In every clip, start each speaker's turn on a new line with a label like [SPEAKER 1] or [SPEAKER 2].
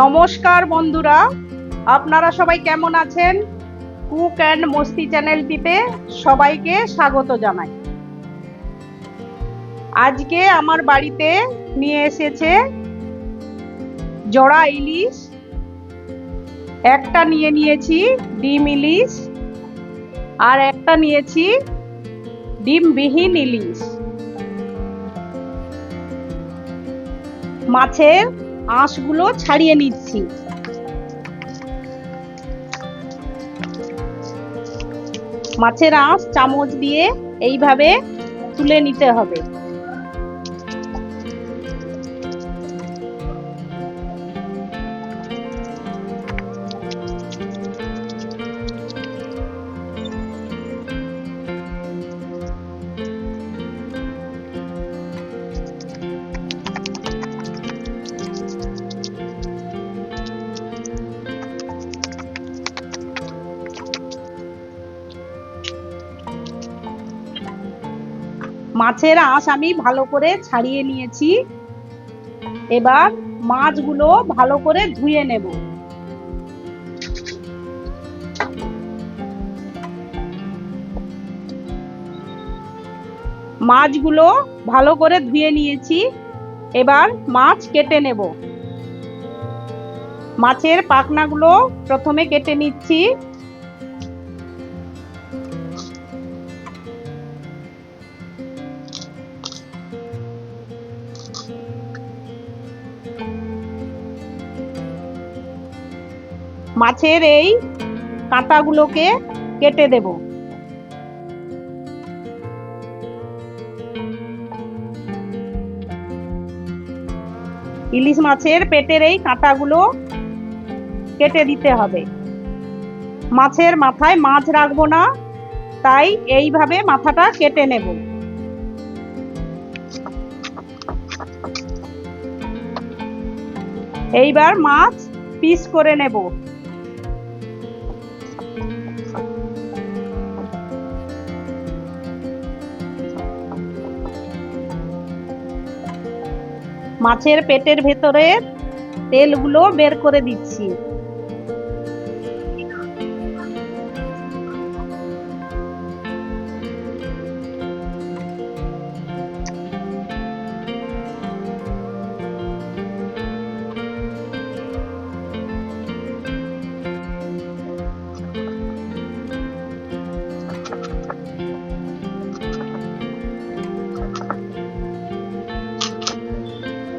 [SPEAKER 1] নমস্কার বন্ধুরা, আপনারা সবাই কেমন আছেন? কুক অ্যান্ড মস্তি চ্যানেলটিতে সবাইকে স্বাগত জানাই। আজকে আমার বাড়িতে নিয়ে এসেছে জড়া ইলিশ। একটা নিয়ে নিয়েছি ডিম ইলিশ আর একটা নিয়েছি ডিমবিহীন ইলিশ। মাছের আঁশগুলো ছাড়িয়ে নিচ্ছি। মাছের আঁশ চামচ দিয়ে এইভাবে তুলে নিতে হবে। মাছের আঁশ আমি ভালো করে ছাড়িয়ে নিয়েছি। এবার মাছগুলো ভালো করে ধুয়ে নেব। মাছগুলো ভালো করে ধুয়ে নিয়েছি। এবার মাছ কেটে নেব। মাছের পাখনাগুলো প্রথমে কেটে নিচ্ছি। মাছের এই কাঁটাগুলোকে কেটে দেব। ইলিশ মাছের পেটের এই কাঁটাগুলো কেটে দিতে হবে। মাছের মাথায় মাছ রাখব না, তাই এইভাবে মাথাটা কেটে নেব। এইবার মাছ পিস করে নেব। মাছের পেটের ভেতরে তেলগুলো বের করে দিচ্ছি।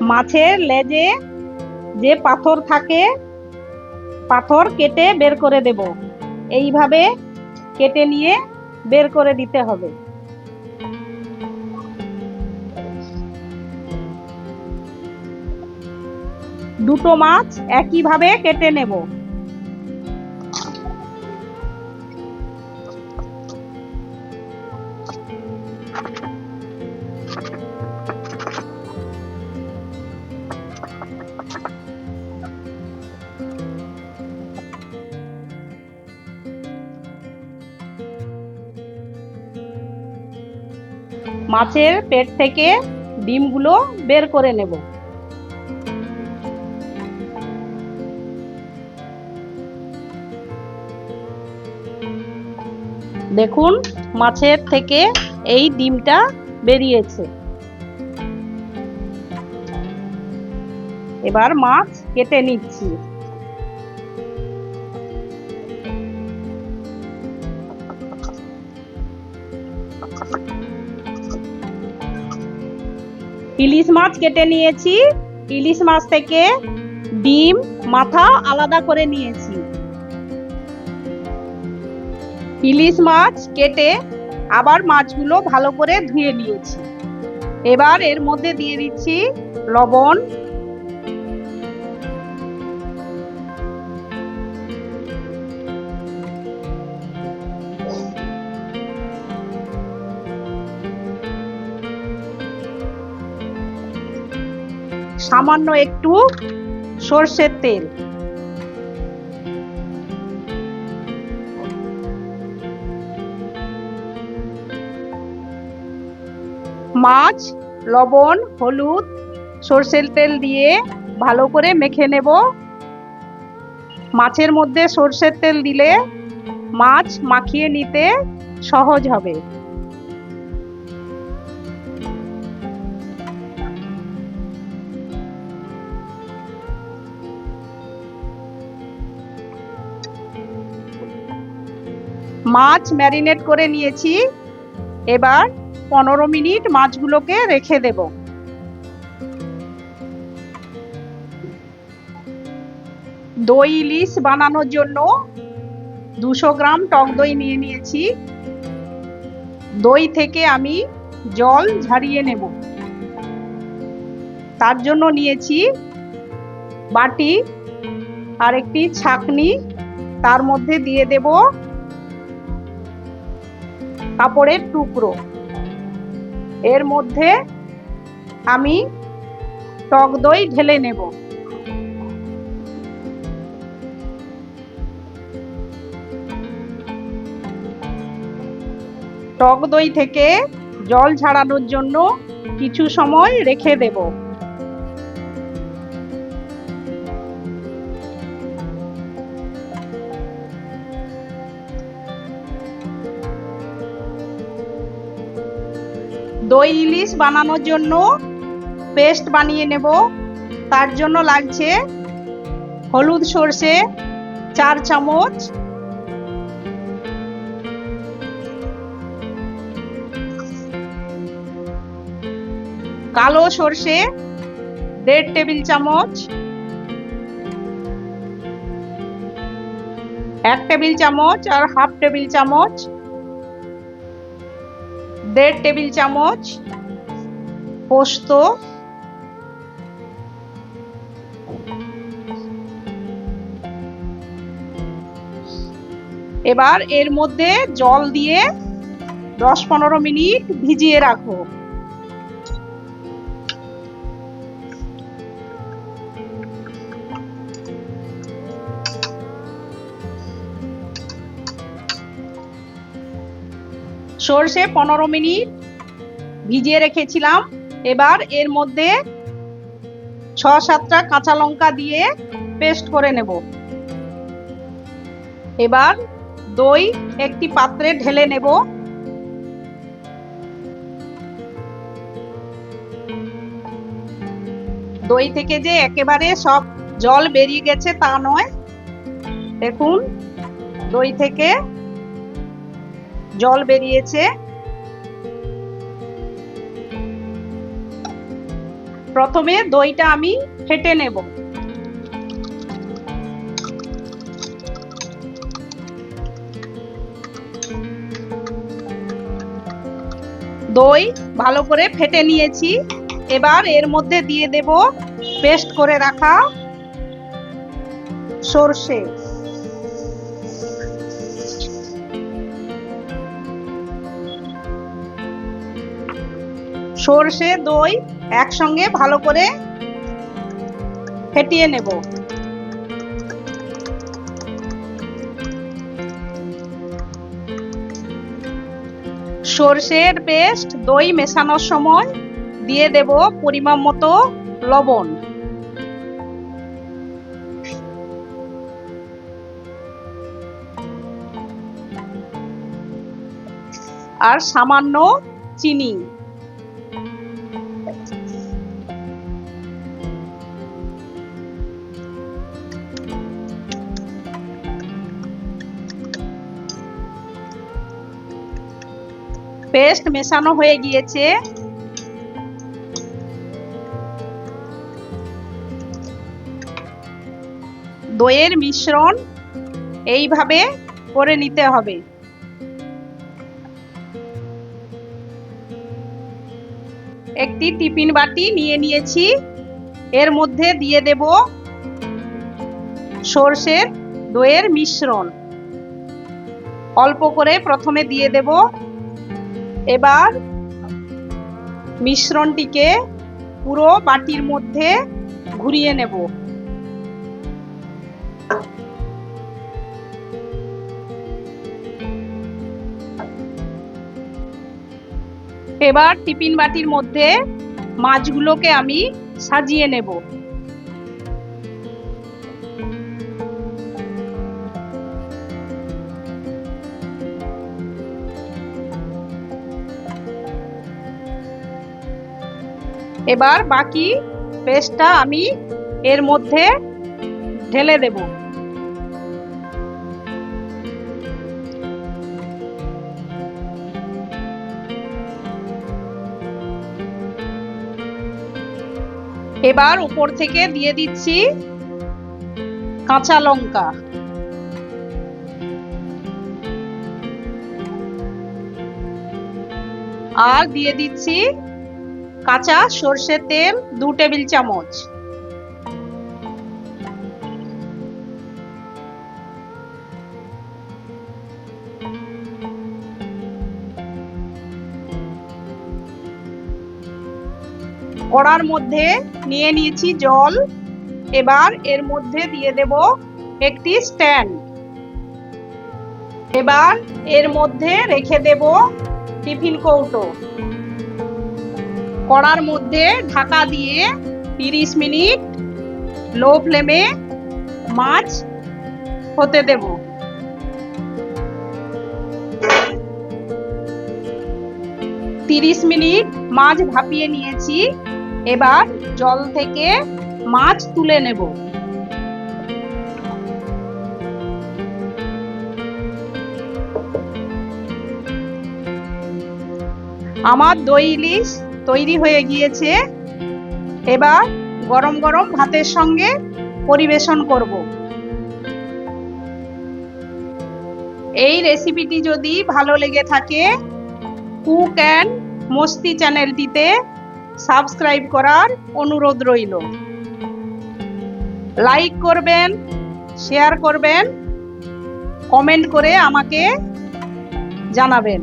[SPEAKER 1] মাছের লেজে যে পাথর থাকে, পাথর কেটে বের করে দেব। এইভাবে কেটে নিয়ে বের করে দিতে হবে। দুটো মাছ একইভাবে কেটে নেব। মাছের পেট থেকে ডিমগুলো বের করে নেব। দেখুন, মাছের থেকে এই ডিমটা বেরিয়েছে। এবার মাছ কেটে নিচ্ছি। ইলিশ মাছ কেটে নিয়েছি। ইলিশ মাছ থেকে ডিম, মাথা আলাদা করে নিয়েছি। ইলিশ মাছ কেটে আবার মাছগুলো ভালো করে ধুয়ে নিয়েছি। এবার এর মধ্যে দিয়ে দিচ্ছি লবণ সামান্য একটু সর্ষের তেল। মাছ, লবণ, হলুদ, সর্ষের তেল দিয়ে ভালো করে মেখে নেব। মাছের মধ্যে সর্ষের তেল দিলে মাছ মাখিয়ে নিতে সহজ হবে। মাছ ম্যারিনেট করে নিয়েছি। এবার পনেরো মিনিট মাছগুলোকে রেখে দেব। দই, ইলিশ বানানোর জন্য দুশো গ্রাম টক দই নিয়ে নিয়েছি। দই থেকে আমি জল ঝারিয়ে নেব। তার জন্য নিয়েছি বাটি আর একটি ছাকনি। তার মধ্যে দিয়ে দেব কাপড়ের টুকরো। এর মধ্যে আমি টক দই ঢেলে নেব। টক দই থেকে জল ছাড়ানোর জন্য কিছু সময় রেখে দেব। দই ইলিশ বানানোর জন্য পেস্ট বানিয়ে নেব। তার জন্য লাগছে হলুদ সর্ষে চার চামচ। কালো সর্ষে দেড় টেবিল চামচ। এক টেবিল চামচ আর হাফ টেবিল চামচ দেড় টেবিল চামচ পোস্ত এবার এর মধ্যে জল দিয়ে দশ পনেরো মিনিট ভিজিয়ে রাখো। সর্ষে পনেরো মিনিট ভিজিয়ে রেখেছিলাম। এবার এর মধ্যে ছ সাতটা কাঁচা লঙ্কা দিয়ে পেস্ট করে নেব। এবার দই একটি পাত্রে ঢেলে নেব। দই থেকে যে একেবারে সব জল বেরিয়ে গেছে তা নয়। দেখুন, দই থেকে জল বেরিয়েছে। প্রথমে দইটা আমি ফেটে নেব। দই ভালো করে ফেটে নিয়েছি। এবার এর মধ্যে দিয়ে দেব পেস্ট করে রাখা সর্ষে। সর্ষে, দই একসঙ্গে ভালো করে ফেটিয়ে নেব। সর্ষের পেস্ট, দই মেশানোর সময় দিয়ে দেব পরিমাণ মতো লবণ। আর সামান্য চিনি। পেস্ট মেশানো হয়ে গিয়েছে। দইয়ের মিশ্রণ এইভাবে করে নিতে হবে। একটি টিফিন বাটি নিয়ে নিয়েছি। এর মধ্যে দিয়ে দেব সর্ষের দইয়ের মিশ্রণ। অল্প করে প্রথমে দিয়ে দেব এবার মিশ্রণটিকে পুরো বাটির মধ্যে ঘুরিয়ে নেব। এবার টিফিন বাটির মধ্যে মাছগুলোকে আমি সাজিয়ে নেব। এবার বাকি পেস্টটা আমি এর মধ্যে ঢেলে দেব। এবার উপর থেকে দিয়ে দিচ্ছি কাঁচা লঙ্কা। আর দিয়ে দিচ্ছি কাঁচা সর্ষের তেল, দু টেবিল চামচ। কড়ার মধ্যে নিয়ে নিয়েছি জল। এবার এর মধ্যে দিয়ে দেব একটি স্ট্যান্ড। এবার এর মধ্যে রেখে দেব টিফিন কৌটো। কড়ার মধ্যে ঢাকা দিয়ে তিরিশ মিনিট লো ফ্লেমে মাছ হতে দেব। তিরিশ মিনিট মাছ ভাপিয়ে নিয়েছি। এবার জল থেকে মাছ তুলে নেব। আমার দই ইলিশ তৈরি হয়ে গিয়েছে। এবার গরম গরম ভাতের সঙ্গে পরিবেশন করব। এই রেসিপিটি যদি ভালো লেগে থাকে কুক অ্যান্ড মস্তি চ্যানেলটিতে সাবস্ক্রাইব করার অনুরোধ রইল। লাইক করবেন শেয়ার করবেন কমেন্ট করে আমাকে জানাবেন।